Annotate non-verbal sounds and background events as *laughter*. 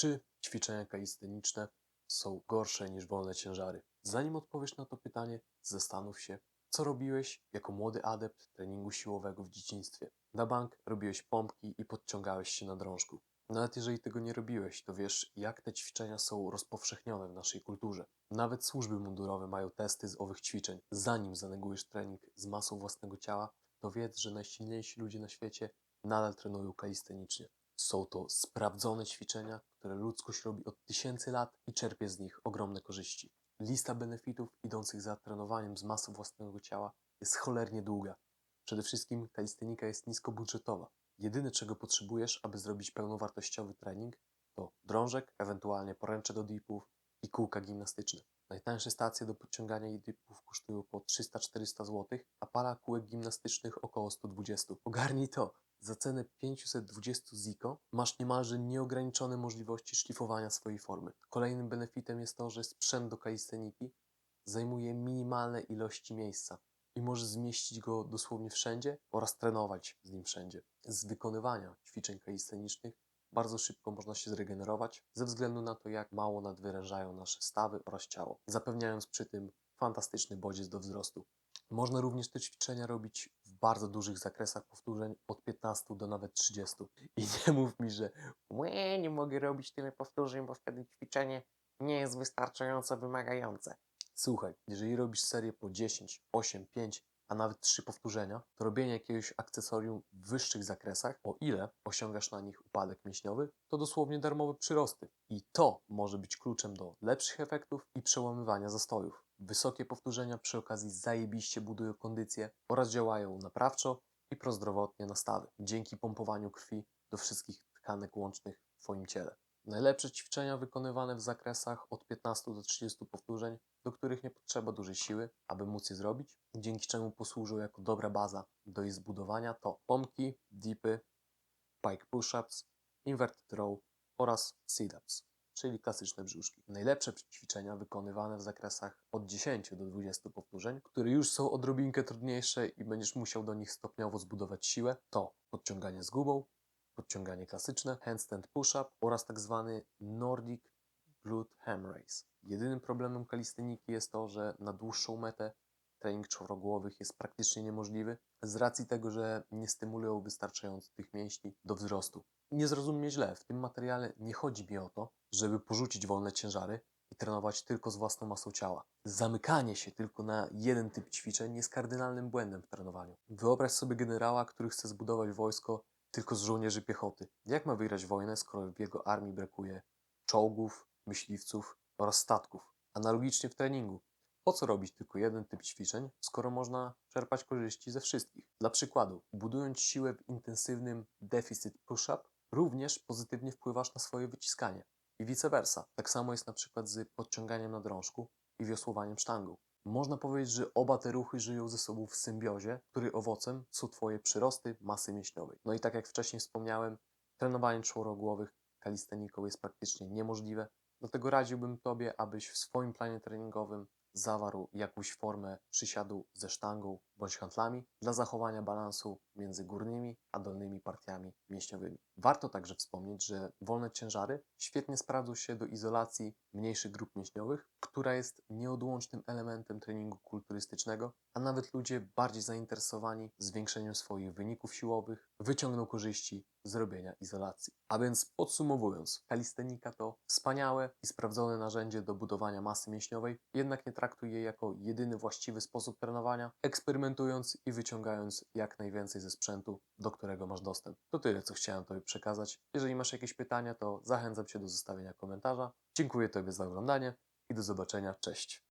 Czy ćwiczenia kalisteniczne są gorsze niż wolne ciężary? Zanim odpowiesz na to pytanie, zastanów się, co robiłeś jako młody adept treningu siłowego w dzieciństwie. Na bank robiłeś pompki i podciągałeś się na drążku. Nawet jeżeli tego nie robiłeś, to wiesz, jak te ćwiczenia są rozpowszechnione w naszej kulturze. Nawet służby mundurowe mają testy z owych ćwiczeń. Zanim zanegujesz trening z masą własnego ciała, to wiedz, że najsilniejsi ludzie na świecie nadal trenują kalistenicznie. Są to sprawdzone ćwiczenia, które ludzkość robi od tysięcy lat i czerpie z nich ogromne korzyści. Lista benefitów idących za trenowaniem z masy własnego ciała jest cholernie długa. Przede wszystkim kalistenika jest niskobudżetowa. Jedyne czego potrzebujesz, aby zrobić pełnowartościowy trening, to drążek, ewentualnie poręcze do dipów i kółka gimnastyczne. Najtańsze stacje do podciągania i dipów kosztują po 300-400 zł, a para kółek gimnastycznych około 120. Ogarnij to! Za cenę 520 ziko masz niemalże nieograniczone możliwości szlifowania swojej formy. Kolejnym benefitem jest to, że sprzęt do kalisteniki zajmuje minimalne ilości miejsca i możesz zmieścić go dosłownie wszędzie oraz trenować z nim wszędzie. Z wykonywania ćwiczeń kalistenicznych bardzo szybko można się zregenerować ze względu na to, jak mało nadwyrężają nasze stawy oraz ciało, zapewniając przy tym fantastyczny bodziec do wzrostu. Można również te ćwiczenia robić w bardzo dużych zakresach powtórzeń, od 15 do nawet 30. I *laughs* nie mów mi, że nie mogę robić tyle powtórzeń, bo wtedy ćwiczenie nie jest wystarczająco wymagające. Słuchaj, jeżeli robisz serię po 10, 8, 5, a nawet 3 powtórzenia, to robienie jakiegoś akcesorium w wyższych zakresach, o ile osiągasz na nich upadek mięśniowy, to dosłownie darmowe przyrosty. I to może być kluczem do lepszych efektów i przełamywania zastojów. Wysokie powtórzenia przy okazji zajebiście budują kondycję oraz działają naprawczo i prozdrowotnie na stawy, dzięki pompowaniu krwi do wszystkich tkanek łącznych w Twoim ciele. Najlepsze ćwiczenia wykonywane w zakresach od 15 do 30 powtórzeń, do których nie potrzeba dużej siły, aby móc je zrobić, dzięki czemu posłużą jako dobra baza do ich zbudowania, to pompki, dipy, pike push-ups, inverted row oraz sit-ups, czyli klasyczne brzuszki. Najlepsze ćwiczenia wykonywane w zakresach od 10 do 20 powtórzeń, które już są odrobinkę trudniejsze i będziesz musiał do nich stopniowo zbudować siłę, to podciąganie z gumą, podciąganie klasyczne, handstand push-up oraz tak zwany Nordic glute ham raise. Jedynym problemem kalisteniki jest to, że na dłuższą metę trening czworogłowych jest praktycznie niemożliwy z racji tego, że nie stymulują wystarczająco tych mięśni do wzrostu. Nie zrozum źle, w tym materiale nie chodzi mi o to, żeby porzucić wolne ciężary i trenować tylko z własną masą ciała. Zamykanie się tylko na jeden typ ćwiczeń jest kardynalnym błędem w trenowaniu. Wyobraź sobie generała, który chce zbudować wojsko tylko z żołnierzy piechoty. Jak ma wygrać wojnę, skoro w jego armii brakuje czołgów, myśliwców oraz statków? Analogicznie w treningu. Po co robić tylko jeden typ ćwiczeń, skoro można czerpać korzyści ze wszystkich? Dla przykładu, budując siłę w intensywnym deficit push-up, również pozytywnie wpływasz na swoje wyciskanie. I vice versa. Tak samo jest na przykład z podciąganiem na drążku i wiosłowaniem sztangą. Można powiedzieć, że oba te ruchy żyją ze sobą w symbiozie, której owocem są Twoje przyrosty masy mięśniowej. No i tak jak wcześniej wspomniałem, trenowanie czworogłowych kalisteniką jest praktycznie niemożliwe, dlatego radziłbym Tobie, abyś w swoim planie treningowym zawarł jakąś formę przysiadu ze sztangą bądź handlami dla zachowania balansu między górnymi a dolnymi partiami mięśniowymi. Warto także wspomnieć, że wolne ciężary świetnie sprawdzą się do izolacji mniejszych grup mięśniowych, która jest nieodłącznym elementem treningu kulturystycznego, a nawet ludzie bardziej zainteresowani zwiększeniem swoich wyników siłowych wyciągną korzyści z robienia izolacji. A więc podsumowując, kalistenika to wspaniałe i sprawdzone narzędzie do budowania masy mięśniowej, jednak nie traktuj jej jako jedyny właściwy sposób trenowania, eksperymentując i wyciągając jak najwięcej ze sprzętu, do którego masz dostęp. To tyle, co chciałem Tobie przekazać. Jeżeli masz jakieś pytania, to zachęcam Cię do zostawienia komentarza. Dziękuję Tobie za oglądanie i do zobaczenia. Cześć!